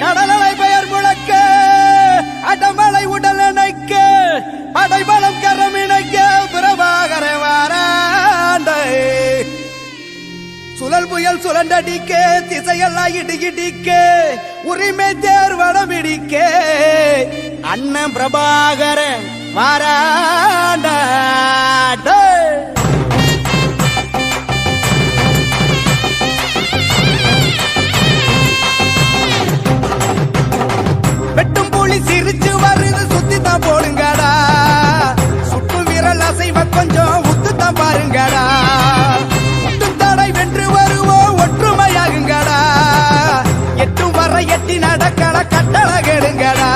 கடலலை பெயர் முழக்க அடமலை உடல் இணைக்க அடைமலம் கரம் இணைக்க பிரபாகர வாராண்டை. சுழல் புயல் சுழண்டடிக்க திசையெல்லாம் இடியிடிக்க உரிமை தேர் வளமிடிக்க அண்ணன் பிரபாகர வாராண்டை. கட்டளை கெடுங்கடா